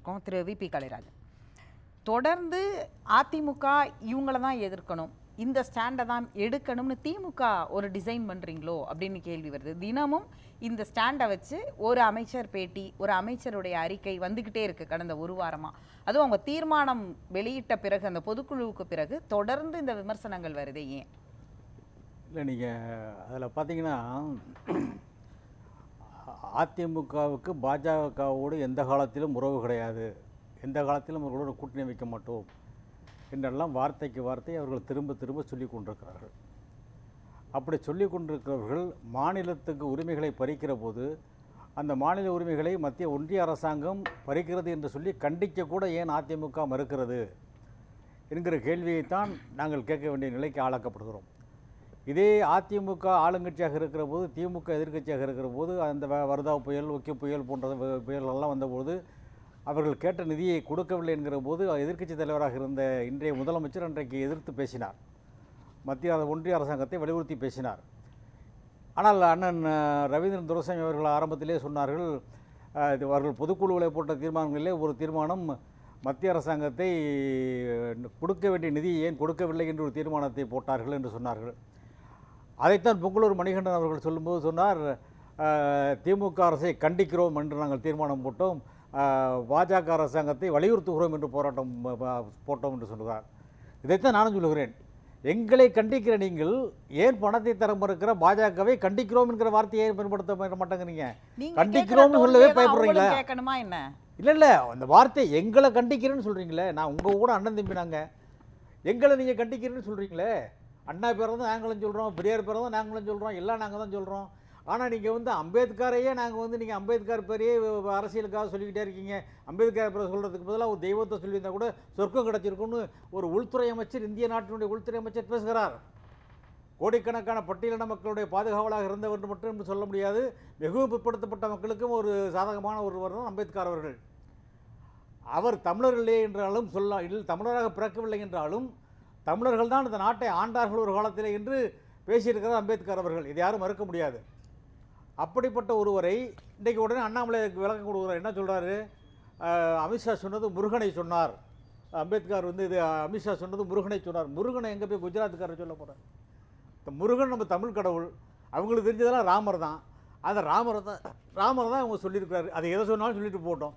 இருக்கோம் திரு we. B. Kalairajan. தொடர்ந்து அதிமுக இவங்கள தான் எதிர்க்கணும். இந்த ஸ்டாண்டை தான் எடுக்கணும்னு திமுக ஒரு டிசைன் பண்ணுறீங்களோ அப்படின்னு கேள்வி வருது. தினமும் இந்த ஸ்டாண்டை வச்சு ஒரு அமைச்சர் பேட்டி ஒரு அமைச்சருடைய அறிக்கை வந்துக்கிட்டே இருக்கு கடந்த ஒரு வாரமாக அதுவும் அவங்க தீர்மானம் வெளியிட்ட பிறகு அந்த பொதுக்குழுவுக்கு பிறகு தொடர்ந்து இந்த விமர்சனங்கள் வருது ஏன்? இல்லை நீங்கள் அதில் பார்த்தீங்கன்னா அதிமுகவுக்கு பாஜகவோடு எந்த காலத்திலும் உறவு கிடையாது. எந்த காலத்திலும் அவர்களோட கூட்டணி வைக்க மாட்டோம். என்றெல்லாம் வார்த்தைக்கு வார்த்தை அவர்கள் திரும்ப திரும்ப சொல்லி கொண்டிருக்கிறார்கள். அப்படி சொல்லி கொண்டிருக்கிறவர்கள் மாநிலத்துக்கு உரிமைகளை பறிக்கிற போது அந்த மாநில உரிமைகளை மத்திய ஒன்றிய அரசாங்கம் பறிக்கிறது என்று சொல்லி கண்டிக்க கூட ஏன் அதிமுக மறுக்கிறது? என்கிற கேள்வியைத்தான் நாங்கள் கேட்க வேண்டிய நிலைக்கு ஆளாக்கப்படுகிறோம். இதே அதிமுக ஆளுங்கட்சியாக இருக்கிற போது திமுக எதிர்க்கட்சியாக இருக்கிற போது அந்த வருதா புயல் ஒக்கி புயல் போன்ற புயல்கள்லாம் புயலெல்லாம் வந்தபோது அவர்கள் கேட்ட நிதியை கொடுக்கவில்லை என்கிற போது எதிர்க்கட்சி தலைவராக இருந்த இன்றைய முதலமைச்சர் அன்றைக்கு எதிர்த்து பேசினார். மத்திய ஒன்றிய அரசாங்கத்தை வலியுறுத்தி பேசினார். ஆனால் அண்ணன் ரவீந்திரன் துரசாமி அவர்கள் ஆரம்பத்திலே சொன்னார்கள் இது அவர்கள் பொதுக்குழுவில் போட்ட தீர்மானங்களிலே ஒரு தீர்மானம் மத்திய அரசாங்கத்தை கொடுக்க வேண்டிய நிதியை ஏன் கொடுக்கவில்லை என்று ஒரு தீர்மானத்தை போட்டார்கள் என்று சொன்னார்கள். அதைத்தான் பொங்கலூர் மணிகண்டன் அவர்கள் சொல்லும்போது சொன்னார் திமுக அரசை கண்டிக்கிறோம் என்று நாங்கள் தீர்மானம் போட்டோம். பாஜக அரசாங்கத்தை வலியுறுத்துகிறோம் என்று போராட்டம் போட்டோம் என்று சொல்கிறார் இதைத்தான் நானும் சொல்லுகிறேன். எங்களை கண்டிக்கிற நீங்கள் ஏன் பணத்தை தர மறுக்கிற? பாஜகவை கண்டிக்கிறோம் என்கிற வார்த்தையை பயன்படுத்த மாட்ட- மாட்டேங்கிறீங்க? கேட்குற சொல்லவே பயப்படுறீங்களா? இல்லை இல்லை. அந்த வார்த்தை எங்களை கண்டிக்கிறேன்னு சொல்கிறீங்களே நான் உங்கள் கூட அண்ணன் தம்பி நாங்க. எங்களை நீங்கள் கண்டிக்கிறேன்னு சொல்கிறீங்களே அண்ணா பேரை தான் நாங்களும் சொல்கிறோம் பெரியார் பேரை தான் நாங்களும் சொல்கிறோம் எல்லாம் நாங்கள் தான் சொல்கிறோம் ஆனால் நீங்கள் வந்து அம்பேத்கரையே நாங்கள் வந்து நீங்கள் அம்பேத்கர் பேரையே அரசியலுக்காக சொல்லிக்கிட்டே இருக்கீங்க. அம்பேத்கர் பேரை சொல்கிறதுக்கு பதிலாக ஒரு தெய்வத்தை சொல்லியிருந்தா கூட சொர்க்கம் கிடச்சிருக்குன்னு ஒரு உள்துறை அமைச்சர் இந்திய நாட்டினுடைய உள்துறை அமைச்சர் பேசுகிறார். கோடிக்கணக்கான பட்டியலின மக்களுடைய பாதுகாவலாக இருந்தவர் என்று மட்டும் சொல்ல முடியாது. மிகவும் பிற்படுத்தப்பட்ட மக்களுக்கும் ஒரு சாதகமான ஒருவர் தான் அம்பேத்கர் அவர்கள். அவர் தமிழர் இல்லை என்றாலும் சொல்ல இல்லை தமிழராக பிறக்கவில்லை என்றாலும் தமிழர்கள் தான் இந்த நாட்டை ஆண்டார்கள் ஒரு காலத்தில் என்று பேசியிருக்கிறார் அம்பேத்கர் அவர்கள். இது யாரும் மறுக்க முடியாது. அப்படிப்பட்ட ஒருவரை இன்றைக்கு உடனே அண்ணாமலைக்கு விளக்கம் கொடுக்குறார். என்ன சொல்கிறாரு அமித்ஷா சொன்னது முருகனை சொன்னார். அம்பேத்கர் வந்து இது அமித்ஷா சொன்னது முருகனை சொன்னார். முருகனை எங்கே போய் குஜராத்துக்காரர் சொல்ல போகிறார் இந்த முருகன் நம்ம தமிழ் கடவுள். அவங்களுக்கு தெரிஞ்சதெல்லாம் ராமர் தான். அந்த ராமர் தான் ராமர் தான் அவங்க சொல்லியிருக்கிறாரு. அதை எதை சொன்னாலும் சொல்லிட்டு போட்டோம்.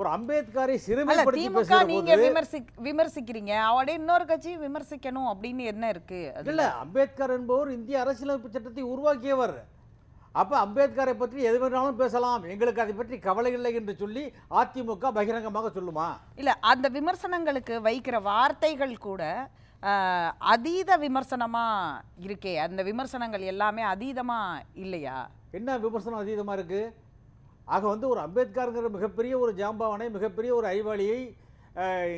ஒரு அம்பேத்கரை சிறுமைப்படுத்தி திமுக நீங்க போது விமர்சி விமர்சிக்கிறீங்க. அவட இன்னொரு கட்சி விமர்சிக்கணும் அப்படின்னு என்ன இருக்கு? இல்ல அம்பேத்கர் என்பவர் இந்திய அரசியலமைப்பு சட்டத்தை உருவாக்கியவர். அப்ப அம்பேத்கரை பற்றி எது வேணாலும் பேசலாம். எங்களுக்கு அதை பற்றி கவலை இல்லை என்று சொல்லி அதிமுக பகிரங்கமாக சொல்லுமா? இல்ல அந்த விமர்சனங்களுக்கு வைக்கிற வார்த்தைகள் கூட அதீத விமர்சனமா இருக்கே. அந்த விமர்சனங்கள் எல்லாமே அதீதமா இல்லையா? என்ன விமர்சனம் அதிகமாக இருக்கு? ஆக வந்து ஒரு அம்பேத்கருங்கிற மிகப்பெரிய ஒரு ஜாம்பவானை மிகப்பெரிய ஒரு அறிவாளியை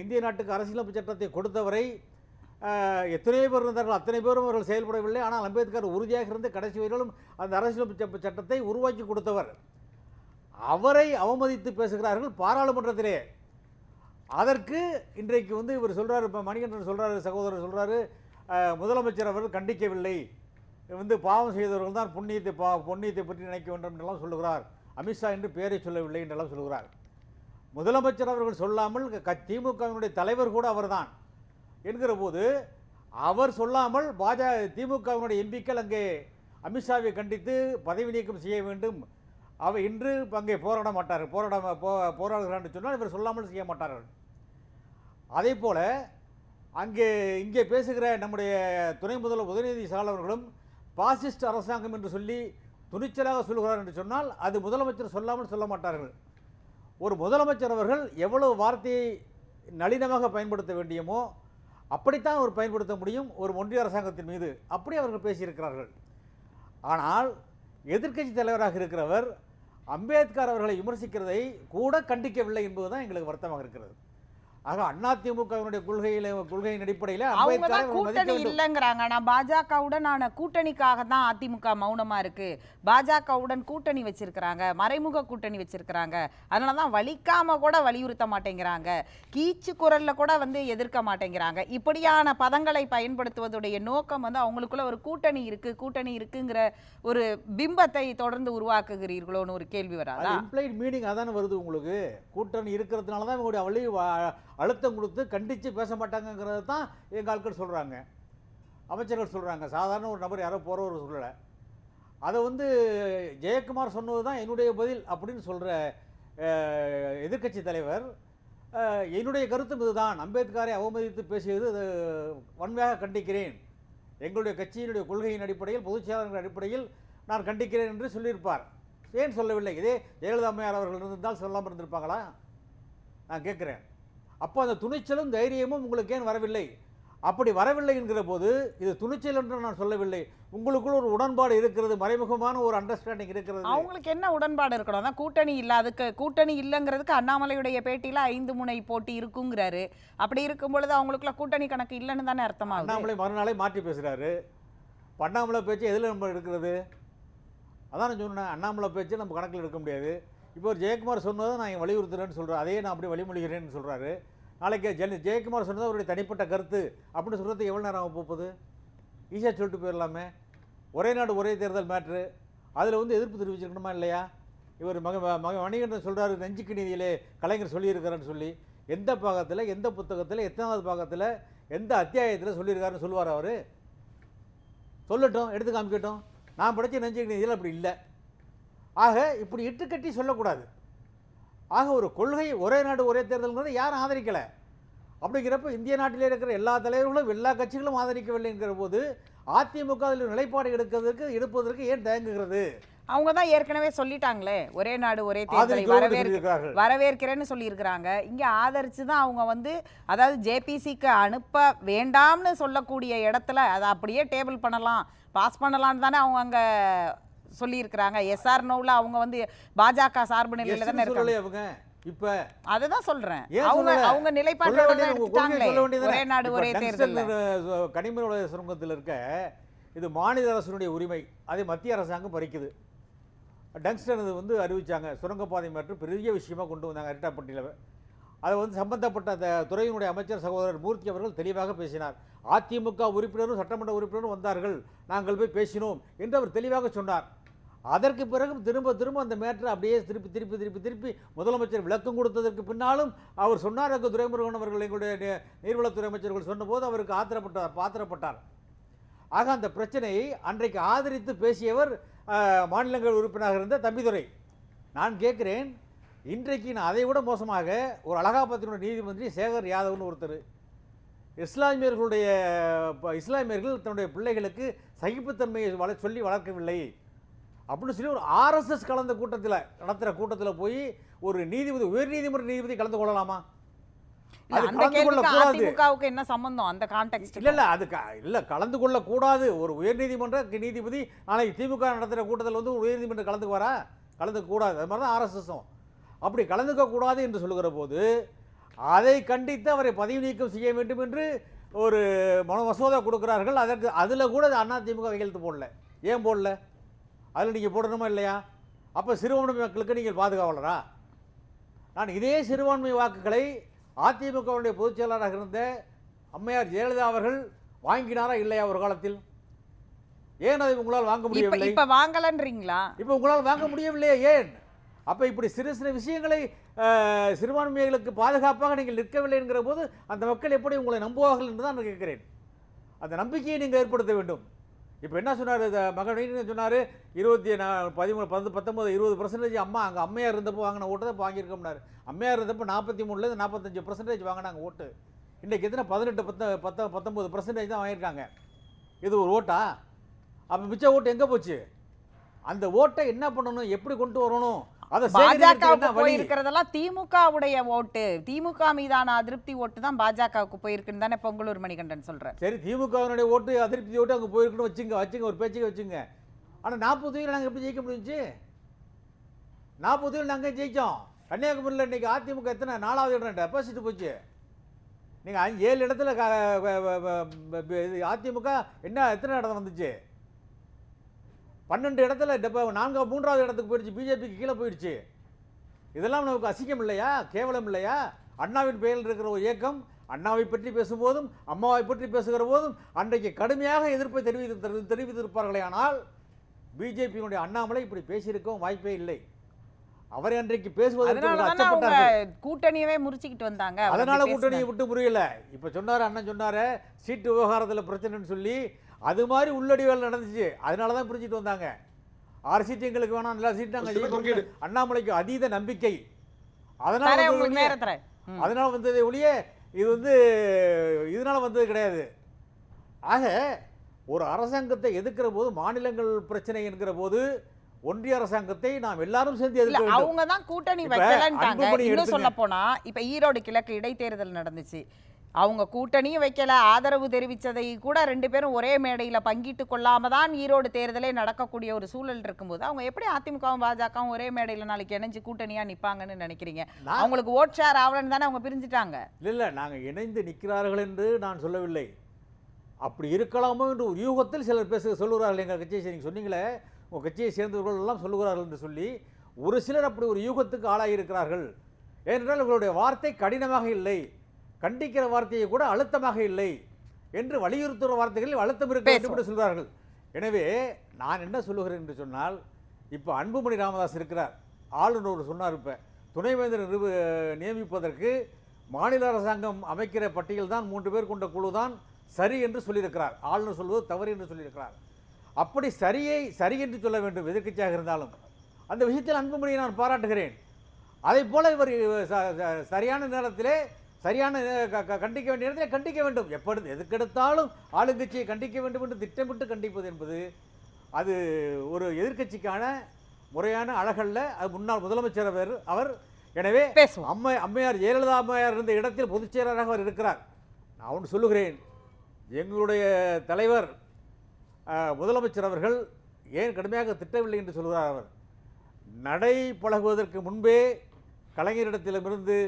இந்திய நாட்டுக்கு அரசியலமைப்பு சட்டத்தை கொடுத்தவரை எத்தனையோ பேர் இருந்தார்கள் அத்தனை பேரும் அவர்கள் செயல்படவில்லை. ஆனால் அம்பேத்கர் உறுதியாக இருந்து கடைசி வரையிலும் அந்த அரசியலமைப்பு சட்டத்தை உருவாக்கி கொடுத்தவர். அவரை அவமதித்து பேசுகிறார்கள் பாராளுமன்றத்திலே. அதற்கு இன்றைக்கு வந்து இவர் சொல்கிறார் இப்போ மணிகண்டன் சொல்கிறாரு சகோதரர் சொல்கிறாரு முதலமைச்சர் அவர்கள் கண்டிக்கவில்லை. வந்து பாவம் செய்தவர்கள் தான் புண்ணியத்தை பா புண்ணியத்தை பற்றி நினைக்க வேண்டும் என்றெல்லாம் சொல்லுகிறார். அமித்ஷா என்று பெயரை சொல்லவில்லை என்றெல்லாம் சொல்கிறார் முதலமைச்சர் அவர்கள் சொல்லாமல் க- திமுகவினுடைய தலைவர் கூட அவர்தான் என்கிற போது அவர் சொல்லாமல் பாஜக திமுகவினுடைய எம்பிக்கள் அங்கே அமித்ஷாவை கண்டித்து பதவி நீக்கம் செய்ய வேண்டும். அவர் இன்று அங்கே போராட மாட்டார்கள். போராட போ போராடுகிறான்னு சொன்னால் இவர் சொல்லாமல் செய்ய மாட்டார்கள். அதே போல் அங்கே இங்கே பேசுகிற நம்முடைய துணை முதல்வர் உதயநிதி ஸ்டாலின் அவர்களும் பாசிஸ்ட் அரசாங்கம் என்று சொல்லி துணிச்சலாக சொல்கிறார் என்று சொன்னால் அது முதலமைச்சர் சொல்லாமல் சொல்ல மாட்டார்கள். ஒரு முதலமைச்சர் அவர்கள் எவ்வளவு வார்த்தையை நளினமாக பயன்படுத்த வேண்டியமோ அப்படித்தான் அவர் பயன்படுத்த முடியும் ஒரு ஒன்றிய அரசாங்கத்தின் மீது. அப்படி அவர்கள் பேசியிருக்கிறார்கள். ஆனால் எதிர்க்கட்சி தலைவராக இருக்கிறவர் அம்பேத்கர் அவர்களை விமர்சிக்கிறதை கூட கண்டிக்கவில்லை என்பதுதான் எங்களுக்கு வருத்தமாக இருக்கிறது. ஆக அதிமுகவினுடைய கொள்கையில கொள்கையின் அடிப்படையில் அவங்க தான் கூட்டணி இல்லைங்கிறாங்க. ஆனா பாஜகவுடனான கூட்டணிக்காக தான் அதிமுக மௌனமா இருக்கு. பாஜகவுடன் கூட்டணி வச்சிருக்கிறாங்க. மறைமுக கூட்டணி வச்சிருக்கிறாங்க. அதனால தான் வலிக்காம கூட வலியுறுத்த மாட்டேங்கிறாங்க. கீச்சு குரல்ல கூட வந்து எதிர்க்க மாட்டேங்கிறாங்க. இப்படியான பதங்களை பயன்படுத்துவதுடைய நோக்கம் வந்து அவங்களுக்குள்ள ஒரு கூட்டணி இருக்கு கூட்டணி இருக்குங்கிற ஒரு பிம்பத்தை தொடர்ந்து உருவாக்குகிறீர்களோன்னு ஒரு கேள்வி வராதா? மீனிங் அதானே வருது உங்களுக்கு. கூட்டணி இருக்கிறதுனால தான் இவங்களுடைய வழி அழுத்தம் கொடுத்து கண்டித்து பேச மாட்டாங்கங்கிறது தான் எங்கள் ஆட்கள் சொல்கிறாங்க அமைச்சர்கள் சொல்கிறாங்க சாதாரண ஒரு நபர் யாரோ போகிறவர் சொல்லலை அதை வந்து ஜெயக்குமார் சொன்னது தான் என்னுடைய பதில் அப்படின்னு சொல்கிற எதிர்க்கட்சி தலைவர் என்னுடைய கருத்தும் இதுதான். அம்பேத்கரை அவமதித்து பேசியது அது வன்மையாக கண்டிக்கிறேன். எங்களுடைய கட்சியினுடைய கொள்கையின் அடிப்படையில் பொதுச் செயலாளர்கள் அடிப்படையில் நான் கண்டிக்கிறேன் என்று சொல்லியிருப்பார். ஏன் சொல்லவில்லை? இதே ஜெயலலிதா அம்மையார் அவர்கள் இருந்திருந்தால் சொல்லாமல் இருந்திருப்பாங்களா? நான் கேட்குறேன். அப்போ அந்த துணிச்சலும் தைரியமும் உங்களுக்கு ஏன் வரவில்லை? அப்படி வரவில்லை என்கிற போது இது துணிச்சல் என்று நான் சொல்லவில்லை. உங்களுக்குள் ஒரு உடன்பாடு இருக்கிறது மறைமுகமான ஒரு அண்டர்ஸ்டாண்டிங் இருக்கிறது. அவங்களுக்கு என்ன உடன்பாடு இருக்கணும்? அதான் கூட்டணி இல்ல அதுக்கு கூட்டணி இல்லைங்கிறதுக்கு அண்ணாமலையுடைய பேட்டியில ஐந்து முனை போட்டி இருக்குங்கிறாரு. அப்படி இருக்கும் பொழுது அவங்களுக்குள்ள கூட்டணி கணக்கு இல்லைன்னு தானே அர்த்தமாகுது? அண்ணாமலை மறுநாளே மாற்றி பேசுகிறாரு அண்ணாமலை பேச்சு எதில் நம்ம எடுக்கிறது? அதான் நான் சொன்னேன் அண்ணாமலை பேச்சு நம்ம கணக்கில் எடுக்க முடியாது. இப்போ ஒரு ஜெயக்குமார் சொன்னதை நான் இங்கே வலியுறுத்துறேன்னு சொல்கிறேன் அதையே நான் அப்படியே வழிமொழிகிறேன்னு சொல்கிறாரு நாளைக்கு ஜென் ஜெயக்குமார் சொன்னது அவருடைய தனிப்பட்ட கருத்து அப்படின்னு சொல்கிறதுக்கு எவ்வளோ நேரம் ஆக போகுது? ஈஸியாக சொல்லிட்டு போயிடலாமே. ஒரே நாடு ஒரே தேர்தல் மேட்ரு அதில் வந்து எதிர்ப்பு தெரிவிச்சிருக்கணுமா இல்லையா? இவர் மக மக வணிகன் சொல்கிறாரு நெஞ்சுக்கு நீதியிலே கலைஞர் சொல்லியிருக்காருன்னு சொல்லி. எந்த பாகத்தில் எந்த புத்தகத்தில் எத்தனாவது பாகத்தில் எந்த அத்தியாயத்தில் சொல்லியிருக்காருன்னு சொல்லுவார் அவர்? சொல்லட்டும் எடுத்து காமிக்கட்டும். நான் படித்த நெஞ்சுக்கு நீதியில் அப்படி இல்லை. ஆக இப்படி இட்டுக்கட்டி சொல்லக்கூடாது. ஆக ஒரு கொள்கை ஒரே நாடு ஒரே தேர்தல்ங்கிறத யாரும் ஆதரிக்கலை. அப்படிங்கிறப்ப இந்திய நாட்டிலே இருக்கிற எல்லா தலைவர்களும் எல்லா கட்சிகளும் ஆதரிக்கவில்லை என்கிற போது அதிமுக அதில் நிலைப்பாடு எடுக்கிறதுக்கு எடுப்பதற்கு ஏன் தயங்குகிறது? அவங்க தான் ஏற்கனவே சொல்லிட்டாங்களே ஒரே நாடு ஒரே தேர்தலை வரவேற்க வரவேற்கிறேன்னு சொல்லியிருக்கிறாங்க. இங்க ஆதரிச்சு தான் அவங்க வந்து அதாவது ஜேபிசிக்கு அனுப்ப வேண்டாம்னு சொல்லக்கூடிய இடத்துல அதை அப்படியே டேபிள் பண்ணலாம் பாஸ் பண்ணலாம்னு தானே அவங்க அங்க சொல்லியிருக்கிறாங்க. எஸ்ஆர் நோவில் அவங்க வந்து பாஜக சார்பு நிலையில தானே இருக்காங்க. இப்ப அதை தான் சொல்றேன் அவங்க? அவங்க வேண்டியது ஒரே நாடு ஒரே தேர்தல் கனிம வள சுரங்கத்தில் இருக்க இது மாநில அரசினுடைய உரிமை. அதை மத்திய அரசாங்கம் பறிக்குது. டங்ஸ்டன் வந்து அறிவிச்சாங்க. சுரங்கப்பாதை மற்றும் பெரிய விஷயமா கொண்டு வந்தாங்க. அரிட்டாப்பட்டியில். அதை வந்து சம்பந்தப்பட்ட அந்த துறையினுடைய அமைச்சர் சகோதரர் மூர்த்தி அவர்கள் தெளிவாக பேசினார். அதிமுக உறுப்பினரும் சட்டமன்ற உறுப்பினரும் வந்தார்கள். நாங்கள் போய் பேசினோம் என்று அவர் தெளிவாக சொன்னார். அதற்கு பிறகு திரும்ப திரும்ப அந்த மேட்டரை அப்படியே திருப்பி திருப்பி திருப்பி திருப்பி முதலமைச்சர் விளக்கம் கொடுத்ததற்கு பின்னாலும் அவர் சொன்னார். அங்கு துரைமுருகன் அவர்கள் எங்களுடைய நீர்வளத்துறை அமைச்சர்கள் சொன்னபோது அவருக்கு ஆத்திரப்பட்டார். பாத்திரப்பட்டார் ஆக அந்த பிரச்சனையை அன்றைக்கு ஆதரித்து பேசியவர் மாநிலங்கள் உறுப்பினராக இருந்த தம்பிதுரை. நான் கேட்கிறேன் இன்றைக்கு நான் அதை விட மோசமாக ஒரு அலகாபாத்தினுடைய நீதிமன்றி சேகர் யாதவ்னு ஒருத்தர். இஸ்லாமியர்களுடைய இஸ்லாமியர்கள் தன்னுடைய பிள்ளைகளுக்கு சகிப்புத்தன்மையை வள சொல்லி வளர்க்கவில்லை. அப்படின்னு சொல்லி ஒரு ஆர்எஸ்எஸ் கலந்த கூட்டத்தில் நடத்துகிற கூட்டத்தில் போய் ஒரு நீதிபதி உயர்நீதிமன்ற நீதிபதி கலந்து கொள்ளலாமா? கலந்து என்ன சம்பந்தம் அந்த கான்டெக்ட் இல்ல இல்ல அது இல்ல கலந்து கொள்ளக்கூடாது. ஒரு உயர்நீதிமன்ற நீதிபதி நாளைக்கு திமுக நடத்துகிற கூட்டத்தில் வந்து உயர்நீதிமன்றம் கலந்துக்குவாரா? கலந்துக்க கூடாது அது மாதிரி தான் ஆர்எஸ்எஸும் அப்படி கலந்துக்க கூடாது என்று சொல்லுகிற போது அதை கண்டித்து அவரை பதவி நீக்கம் செய்ய வேண்டும் என்று ஒரு மனோ மசோதா கொடுக்கிறார்கள். அதற்கு அதில் கூட அண்ணா திமுக கையெழுத்து போடல. ஏன் போடல? அதில் நீங்கள் போடணுமா இல்லையா? அப்போ சிறுபான்மை மக்களுக்கு நீங்கள் பாதுகாவலரா? நான் இதே சிறுபான்மை வாக்குகளை அதிமுகவுடைய பொதுச் செயலாளராக இருந்த அம்மையார் ஜெயலலிதா அவர்கள் வாங்கினாரா இல்லையா ஒரு காலத்தில்? ஏன் அதை உங்களால் வாங்க முடியவில்லை? இப்ப வாங்கலன்றீங்களா? இப்போ உங்களால் வாங்க முடியவில்லையே ஏன்? அப்போ இப்படி சிறு சிறு விஷயங்களை சிறுபான்மைகளுக்கு பாதுகாப்பாக நீங்கள் நிற்கவில்லை என்கிற போது அந்த மக்கள் எப்படி உங்களை நம்புவார்கள் என்று தான் நான் கேட்கிறேன். அந்த நம்பிக்கையை நீங்கள் ஏற்படுத்த வேண்டும். இப்போ என்ன சொன்னார்? மகன் சொன்னார் இருபத்தி நான் பதிமூணு பத்து பத்தொம்பது இருபது பர்சன்டேஜ் அம்மா அங்கே அம்மையார் இருந்தப்போ வாங்கின ஓட்டு தான் வாங்கியிருக்கோம்னாரு. அம்மையார் இருந்தப்போ நாற்பத்தி மூணுலேருந்து நாற்பத்தஞ்சு பர்சன்டேஜ் வாங்கினாங்க ஓட்டு. இன்றைக்கி எத்தனை? பதினெட்டு பத்த பத்த பத்தொம்பது பர்சன்டேஜ் தான் வாங்கியிருக்காங்க. இது ஒரு ஓட்டா? அப்போ மிச்ச ஓட்டு எங்கே போச்சு? அந்த ஓட்டை என்ன பண்ணணும்? எப்படி கொண்டு வரணும்? பாஜகவுக்கு போயிருக்கிறதெல்லாம் திமுகவுடைய ஓட்டு. திமுக மீதான அதிருப்தி ஓட்டு தான் பாஜகவுக்கு போயிருக்குன்னு தானே பொங்கலூர் மணிகண்டன் சொல்றாரு. சரி திமுகவினுடைய ஓட்டு அதிருப்தி ஓட்டு அங்கே போயிருக்கணும் வச்சுங்க வச்சுங்க ஒரு பேச்சுக்கு வச்சுங்க. ஆனால் நாற்பது தொகுதியில் நாங்கள் எப்படி ஜெயிக்க முடிஞ்சுச்சு? நாற்பது தொகுதியில் நாங்கள் ஜெயித்தோம் கன்னியாகுமரியில் இன்னைக்கு அதிமுக எத்தனை? நாலாவது இடம் டெபாசிட் போச்சு. நீங்கள் ஏழு இடத்துல அதிமுக என்ன எத்தனை இடம் வந்துச்சு பன்னெண்டு இடத்துல இப்போ நான்காவது மூன்றாவது இடத்துக்கு போயிடுச்சு பிஜேபிக்கு கீழே போயிடுச்சு. இதெல்லாம் நமக்கு அசிங்கம் இல்லையா? கேவலம் இல்லையா? அண்ணாவின் பெயரில் இருக்கிற ஒரு இயக்கம் அண்ணாவை பற்றி பேசும்போதும் அம்மாவை பற்றி பேசுகிற போதும் அன்றைக்கு கடுமையாக எதிர்ப்பை தெரிவித்து தெரி- தெரிவித்திருப்பார்களே ஆனால் பிஜேபியினுடைய அண்ணாமலை இப்படி பேசியிருக்கவும் வாய்ப்பே இல்லை. அவரை அன்றைக்கு பேசுவதற்கு கூட்டணியவே முறிச்சுக்கிட்டு வந்தாங்க. அதனால கூட்டணியை. விட்டு முறியல. இப்ப சொன்னாரு அண்ணன் சொன்னாரு சீட்டு விவகாரத்துல பிரச்சனைன்னு சொல்லி அது மாதிரி உள்ளடி வேலை நடந்துச்சு. அதனால தான் பிரிச்சுட்டு வந்தாங்க. ஆறு சீட்டு எங்களுக்கு வேணாம். எல்லா சீட்டும் நாங்கள். அண்ணாமலைக்கு அதீத நம்பிக்கை. அதனால. அதனால வந்ததே ஒழிய இது வந்து இதனால வந்தது கிடையாது. ஆக ஒரு அரசாங்கத்தை எதிர்க்கிற போது மாநிலங்கள் பிரச்சனை என்கிற போது ஒன்றிய அரசாங்கத்தை நாம் எல்லாரும் சேர்ந்து இல்ல எதிர்க்க அவங்க தான் கூட்டணி வைக்கலன்ட்டாங்க. இன்னும். சொல்ல போனா இப்ப ஈரோடு கிழக்கு இடைத்தேர்தல் நடந்துச்சு. அவங்க கூட்டணியும் வைக்கல ஆதரவு தெரிவிச்சதை கூட ரெண்டு பேரும் ஒரே மேடையில பங்கிட்டு கொள்ளாம தான் ஈரோடு தேர்தலே நடக்கக்கூடிய ஒரு சூழல் இருக்கும்போது அவங்க எப்படி அதிமுகவும் பாஜகவும் ஒரே மேடையில நாளைக்கு இணைஞ்சு கூட்டணியா நிப்பாங்கன்னு நினைக்கிறீங்க? நான் அவங்களுக்கு ஓட் ஷேர் ஆகலன்னு தானே அவங்க பிரிஞ்சுட்டாங்க. இல்லை இல்லை நாங்கள் இணைந்து நிற்கிறார்கள் என்று நான் சொல்லவில்லை. அப்படி இருக்கலாமோ என்று ஒரு யூகத்தில் சிலர் பேச சொல்லுகிறார்கள். எங்கள் கட்சியை நீங்கள் சொன்னீங்களே உங்கள் கட்சியை சேர்ந்தவர்கள் எல்லாம் சொல்லுகிறார்கள் என்று சொல்லி ஒரு சிலர் அப்படி ஒரு யூகத்துக்கு ஆளாகியிருக்கிறார்கள். ஏனென்றால் இவர்களுடைய வார்த்தை கடினமாக இல்லை. கண்டிக்கிற வார்த்தையை கூட அழுத்தமாக இல்லை என்று வலியுறுத்துகிற வார்த்தைகளில் அழுத்தம் இருக்க வேண்டும் என்று சொல்கிறார்கள். எனவே நான் என்ன சொல்லுகிறேன் என்று சொன்னால் இப்போ அன்புமணி ராமதாஸ் இருக்கிறார். ஆளுநர் சொன்னார் இப்போ துணைவேந்தர் நிறுவ நியமிப்பதற்கு மாநில அரசாங்கம் அமைக்கிற பட்டியல் தான் மூன்று பேர் கொண்ட குழு தான் சரி என்று சொல்லியிருக்கிறார். ஆளுநர் சொல்வது தவறு என்று சொல்லியிருக்கிறார். அப்படி சரியை சரி என்று சொல்ல வேண்டும் எதிர்க்கட்சியாக இருந்தாலும். அந்த விஷயத்தில் அன்புமணியை நான் பாராட்டுகிறேன். அதை போல இவர் சரியான நேரத்திலே சரியான கண்டிக்க வேண்டிய இடத்திலே கண்டிக்க வேண்டும். எப்படி எதுக்கெடுத்தாலும் ஆளுங்கட்சியை கண்டிக்க வேண்டும் என்று திட்டமிட்டு கண்டிப்பது என்பது அது ஒரு எதிர்க்கட்சிக்கான முறையான அழகல்ல. அது முன்னாள் முதலமைச்சர் அவர் அவர் எனவே அம்மை அம்மையார் ஜெயலலிதா அம்மையார் இருந்த இடத்தில் பொதுச் செயலராக அவர் இருக்கிறார். நான் ஒன்று சொல்லுகிறேன். எங்களுடைய தலைவர் முதலமைச்சர் அவர்கள் ஏன் கடுமையாக திட்டவில்லை என்று சொல்கிறார் அவர். நடை பழகுவதற்கு முன்பே கலைஞரிடத்திலிருந்து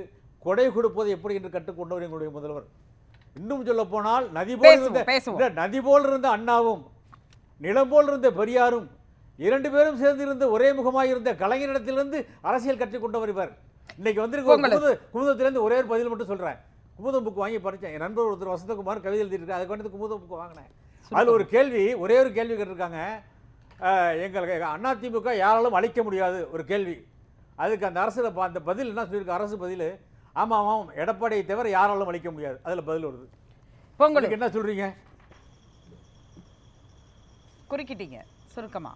கொடை கொடுப்பது எப்படி என்று கற்றுக்கொண்டவர் எங்களுடைய முதல்வர். இன்னும் சொல்ல போனால் நதி போல் இருந்த நதி போல் இருந்த அண்ணாவும் நிலம் போல் இருந்த பெரியாரும் இரண்டு பேரும் சேர்ந்து இருந்த ஒரே முகமாக இருந்த கலைஞரிடத்திலிருந்து அரசியல் கற்றுக்கொண்டவர் இவர். இன்னைக்கு வந்திருக்க குமுதத்திலேருந்து ஒரே ஒரு பதில் மட்டும் சொல்றேன். குமுதம் புக் வாங்கி படித்தேன் என் நண்பர் ஒருத்தர் வசந்தகுமார் கவிதை எழுதிட்டு அதுக்கு வந்து குமுதம் புக் வாங்கினேன். அதில் ஒரு கேள்வி ஒரே ஒரு கேள்வி கேட்டிருக்காங்க. எங்களுக்கு அதிமுக யாராலும் அழிக்க முடியாது ஒரு கேள்வி. அதுக்கு அந்த அரசு அந்த பதில் என்ன சொல்லியிருக்கு? அரசு பதில் ஆமாம் ஆமாம் எடப்பாடியை தவிர யாராலும் அழிக்க முடியாது. அதில் பதில் வருது. பொங்கல். உங்களுக்கு என்ன சொல்றீங்க? குறுக்கிட்டீங்க. சுருக்கமா.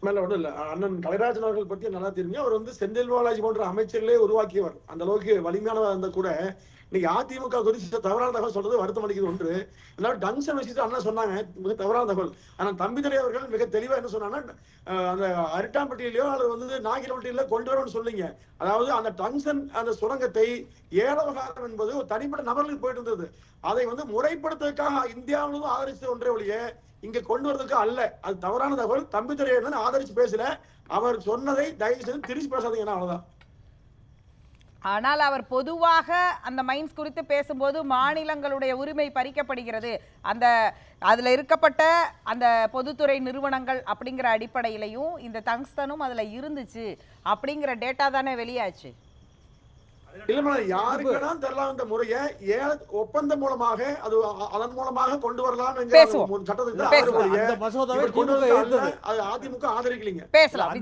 மேல ஒண்ணும் இல்ல. அண்ணன் கலைராஜன் அவர்கள் பத்தி நல்லா தெரியும். அவர் வந்து செந்தில் பாலாஜி போன்ற அமைச்சர்களே உருவாக்கியவர். அந்த அளவுக்கு வலிமையானதா இருந்தா கூட இன்னைக்கு அதிமுக குறித்து தவறான தகவல் சொல்றது வருத்தம் அளிக்குது ஒன்று. அதனால டங்ஷன் விஷயத்தை அண்ணன் சொன்னாங்க. மிக தவறான தகவல். ஆனால் தம்பிதுரை அவர்கள் மிக தெளிவா என்ன சொன்னாங்கன்னா அந்த அரிட்டாம்பட்டியிலயோ அல்லது வந்து நாகிரப்பட்டியில கொண்டு வரணும்னு சொல்லிங்க அதாவது அந்த டங்ஷன் அந்த சுரங்கத்தை ஏலவகாரம் என்பது ஒரு தனிப்பட்ட நபர்களுக்கு போயிட்டு இருந்தது. அதை வந்து முறைப்படுத்துவதற்காக இந்தியாவிலும் ஆதரிச்சது ஒன்றே ஒழிய இங்க கொண்டு வரதுக்கு அல்ல. அது தவறான தகவல். தம்பித்துறை ஆதரிச்சு பேசல. அவர் சொன்னதை தயவு செய்து திருச்சி பேசாதீங்கன்னா அவ்வளவுதான். ஆனால் அவர் பொதுவாக அந்த மைன்ஸ் குறித்து பேசும்போது மாநிலங்களுடைய உரிமை பறிக்கப்படுகிறது. அந்த அதில் இருக்கப்பட்ட அந்த பொதுத்துறை நிறுவனங்கள் அப்படிங்கிற அடிப்படையிலையும் இந்த தங்ஸ்தனும் அதில் இருந்துச்சு அப்படிங்கிற டேட்டா தானே வெளியாச்சு? இல்ல மேடம் யாருக்கு வேணா தரலாம் இந்த முறையை. ஏல ஒப்பந்தம் மூலமாக அது அதன் மூலமாக கொண்டு வரலாம் சட்டத்துக்கு அதிமுக ஆதரிக்கலீங்க. பேசலாம்